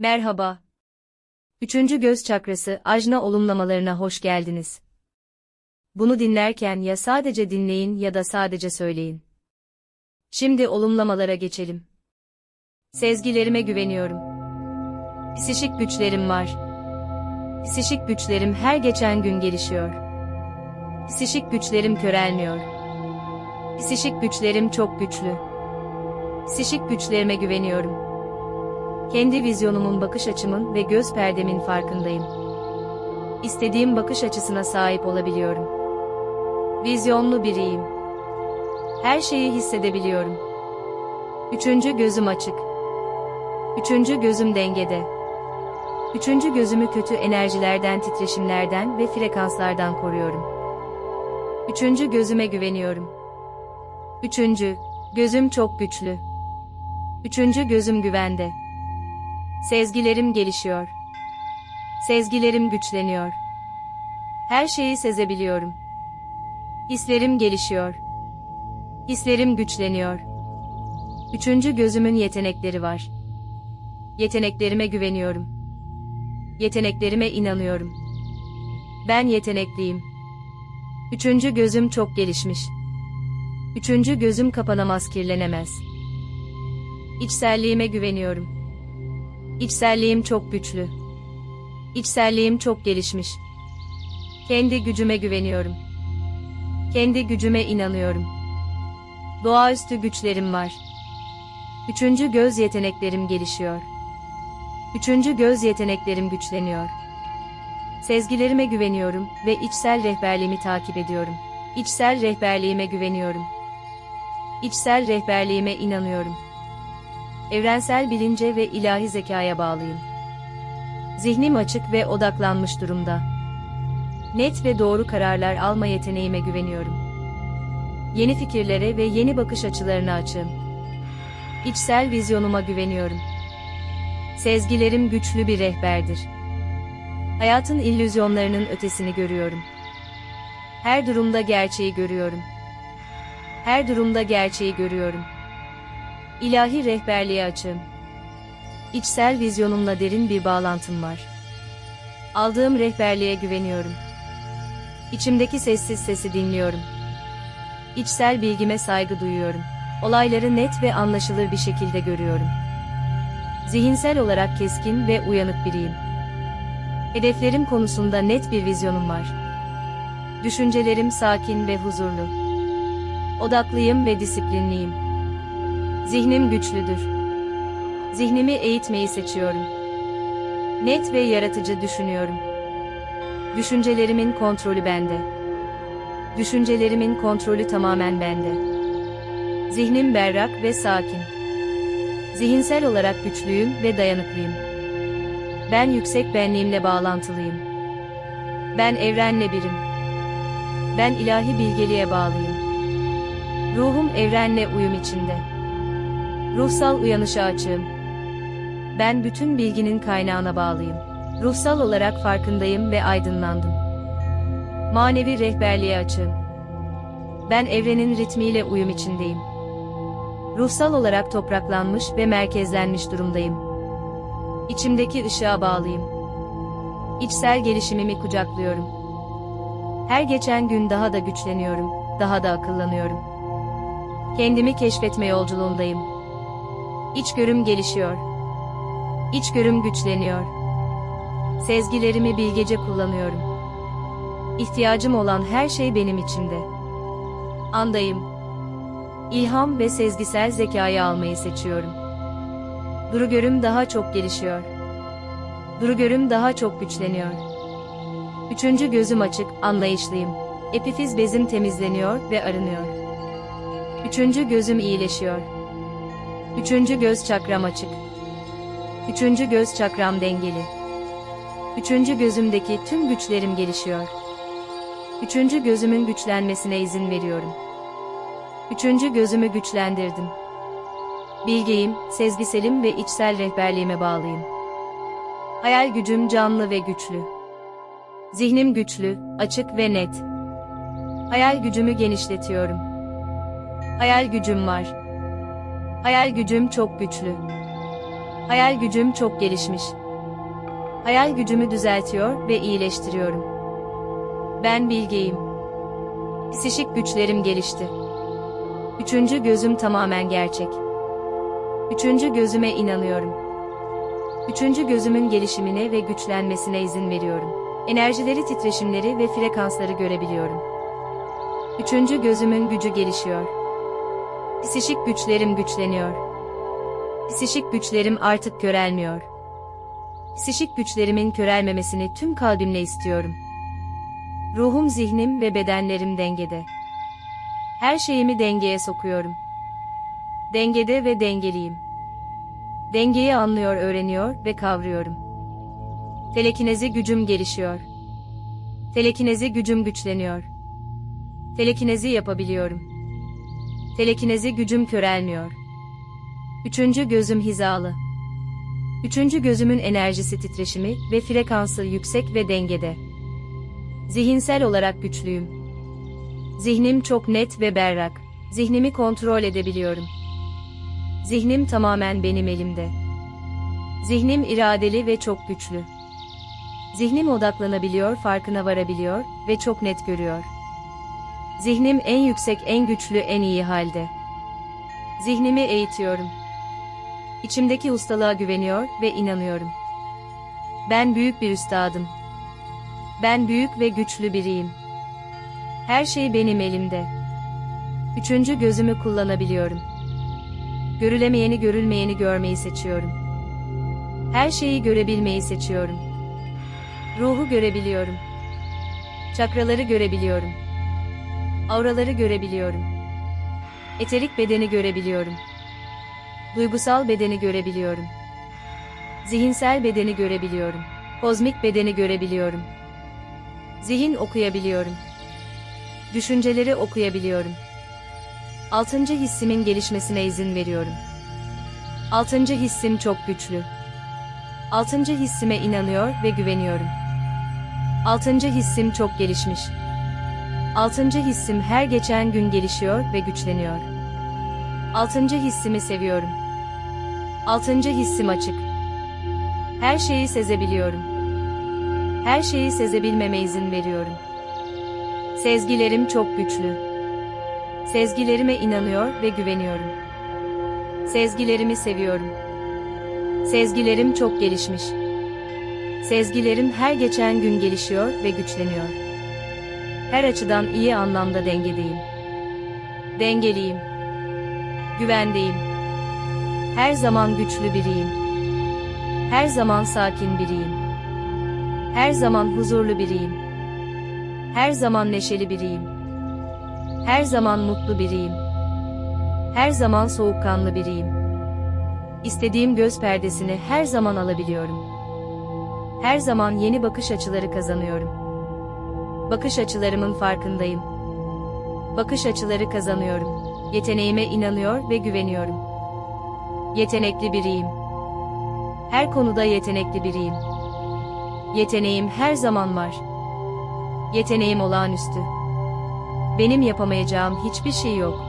Merhaba. Üçüncü göz çakrası ajna olumlamalarına hoş geldiniz. Bunu dinlerken ya sadece dinleyin ya da sadece söyleyin. Şimdi olumlamalara geçelim. Sezgilerime güveniyorum. Psişik güçlerim var. Psişik güçlerim her geçen gün gelişiyor. Psişik güçlerim körelmiyor. Psişik güçlerim çok güçlü. Psişik güçlerime güveniyorum. Kendi vizyonumun bakış açımın ve göz perdemin farkındayım. İstediğim bakış açısına sahip olabiliyorum. Vizyonlu biriyim. Her şeyi hissedebiliyorum. Üçüncü gözüm açık. Üçüncü gözüm dengede. Üçüncü gözümü kötü enerjilerden, titreşimlerden ve frekanslardan koruyorum. Üçüncü gözüme güveniyorum. Üçüncü, gözüm çok güçlü. Üçüncü gözüm güvende. Sezgilerim gelişiyor. Sezgilerim güçleniyor. Her şeyi sezebiliyorum. Hislerim gelişiyor. Hislerim güçleniyor. Üçüncü gözümün yetenekleri var. Yeteneklerime güveniyorum. Yeteneklerime inanıyorum. Ben yetenekliyim. Üçüncü gözüm çok gelişmiş. Üçüncü gözüm kapanamaz kirlenemez. İçselliğime güveniyorum. İçselliğim çok güçlü. İçselliğim çok gelişmiş. Kendi gücüme güveniyorum. Kendi gücüme inanıyorum. Doğaüstü güçlerim var. Üçüncü göz yeteneklerim gelişiyor. Üçüncü göz yeteneklerim güçleniyor. Sezgilerime güveniyorum ve içsel rehberliğimi takip ediyorum. İçsel rehberliğime güveniyorum. İçsel rehberliğime inanıyorum evrensel bilince ve ilahi zekaya bağlıyım. Zihnim açık ve odaklanmış durumda. Net ve doğru kararlar alma yeteneğime güveniyorum. Yeni fikirlere ve yeni bakış açılarına açığım. İçsel vizyonuma güveniyorum. Sezgilerim güçlü bir rehberdir. Hayatın illüzyonlarının ötesini görüyorum. Her durumda gerçeği görüyorum. Her durumda gerçeği görüyorum. İlahi rehberliğe açığım. İçsel vizyonumla derin bir bağlantım var. Aldığım rehberliğe güveniyorum. İçimdeki sessiz sesi dinliyorum. İçsel bilgime saygı duyuyorum. Olayları net ve anlaşılır bir şekilde görüyorum. Zihinsel olarak keskin ve uyanık biriyim. Hedeflerim konusunda net bir vizyonum var. Düşüncelerim sakin ve huzurlu. Odaklıyım ve disiplinliyim. Zihnim güçlüdür. Zihnimi eğitmeyi seçiyorum. Net ve yaratıcı düşünüyorum. Düşüncelerimin kontrolü bende. Düşüncelerimin kontrolü tamamen bende. Zihnim berrak ve sakin. Zihinsel olarak güçlüyüm ve dayanıklıyım. Ben yüksek benliğimle bağlantılıyım. Ben evrenle birim. Ben ilahi bilgeliğe bağlıyım. Ruhum evrenle uyum içinde. Ruhsal uyanışa açığım. Ben bütün bilginin kaynağına bağlıyım. Ruhsal olarak farkındayım ve aydınlandım. Manevi rehberliğe açığım. Ben evrenin ritmiyle uyum içindeyim. Ruhsal olarak topraklanmış ve merkezlenmiş durumdayım. İçimdeki ışığa bağlıyım. İçsel gelişimimi kucaklıyorum. Her geçen gün daha da güçleniyorum, daha da akıllanıyorum. Kendimi keşfetme yolculuğundayım. İçgörüm gelişiyor. İçgörüm güçleniyor. Sezgilerimi bilgece kullanıyorum. İhtiyacım olan her şey benim içimde. Andayım. İlham ve sezgisel zekayı almayı seçiyorum. Durugörüm daha çok gelişiyor. Durugörüm daha çok güçleniyor. Üçüncü gözüm açık, anlayışlıyım. Epifiz bezim temizleniyor ve arınıyor. Üçüncü gözüm iyileşiyor. Üçüncü göz çakram açık. Üçüncü göz çakram dengeli. Üçüncü gözümdeki tüm güçlerim gelişiyor. Üçüncü gözümün güçlenmesine izin veriyorum. Üçüncü gözümü güçlendirdim. Bilgeyim, sezgiselim ve içsel rehberliğime bağlıyım. Hayal gücüm canlı ve güçlü. Zihnim güçlü, açık ve net. Hayal gücümü genişletiyorum. Hayal gücüm var. Hayal gücüm çok güçlü. Hayal gücüm çok gelişmiş. Hayal gücümü düzeltiyor ve iyileştiriyorum. Ben bilgeyim. Psişik güçlerim gelişti. Üçüncü gözüm tamamen gerçek. Üçüncü gözüme inanıyorum. Üçüncü gözümün gelişimine ve güçlenmesine izin veriyorum. Enerjileri, titreşimleri ve frekansları görebiliyorum. Üçüncü gözümün gücü gelişiyor. Psişik güçlerim güçleniyor. Psişik güçlerim artık körelmiyor. Psişik güçlerimin körelmemesini tüm kalbimle istiyorum. Ruhum, zihnim ve bedenlerim dengede. Her şeyimi dengeye sokuyorum. Dengede ve dengeliyim. Dengeyi anlıyor, öğreniyor ve kavruyorum. Telekinezi gücüm gelişiyor. Telekinezi gücüm güçleniyor. Telekinezi yapabiliyorum. Telekinezi gücüm körelmiyor. Üçüncü gözüm hizalı. Üçüncü gözümün enerjisi titreşimi ve frekansı yüksek ve dengede. Zihinsel olarak güçlüyüm. Zihnim çok net ve berrak. Zihnimi kontrol edebiliyorum. Zihnim tamamen benim elimde. Zihnim iradeli ve çok güçlü. Zihnim odaklanabiliyor, farkına varabiliyor ve çok net görüyor. Zihnim en yüksek, en güçlü, en iyi halde. Zihnimi eğitiyorum. İçimdeki ustalığa güveniyor ve inanıyorum. Ben büyük bir üstadım. Ben büyük ve güçlü biriyim. Her şey benim elimde. Üçüncü gözümü kullanabiliyorum. Görülemeyeni görülmeyeni görmeyi seçiyorum. Her şeyi görebilmeyi seçiyorum. Ruhu görebiliyorum. Çakraları görebiliyorum. Auraları görebiliyorum. Eterik bedeni görebiliyorum. Duygusal bedeni görebiliyorum. Zihinsel bedeni görebiliyorum. Kozmik bedeni görebiliyorum. Zihin okuyabiliyorum. Düşünceleri okuyabiliyorum. Altıncı hissimin gelişmesine izin veriyorum. Altıncı hissim çok güçlü. Altıncı hissime inanıyor ve güveniyorum. Altıncı hissim çok gelişmiş. Altıncı hissim her geçen gün gelişiyor ve güçleniyor. Altıncı hissimi seviyorum. Altıncı hissim açık. Her şeyi sezebiliyorum. Her şeyi sezebilmeme izin veriyorum. Sezgilerim çok güçlü. Sezgilerime inanıyor ve güveniyorum. Sezgilerimi seviyorum. Sezgilerim çok gelişmiş. Sezgilerim her geçen gün gelişiyor ve güçleniyor. Her açıdan iyi anlamda dengedeyim. Dengeliyim. Güvendeyim. Her zaman güçlü biriyim. Her zaman sakin biriyim. Her zaman huzurlu biriyim. Her zaman neşeli biriyim. Her zaman mutlu biriyim. Her zaman soğukkanlı biriyim. İstediğim göz perdesini her zaman alabiliyorum. Her zaman yeni bakış açıları kazanıyorum. Bakış açılarımın farkındayım. Bakış açıları kazanıyorum. Yeteneğime inanıyor ve güveniyorum. Yetenekli biriyim. Her konuda yetenekli biriyim. Yeteneğim her zaman var. Yeteneğim olağanüstü. Benim yapamayacağım hiçbir şey yok.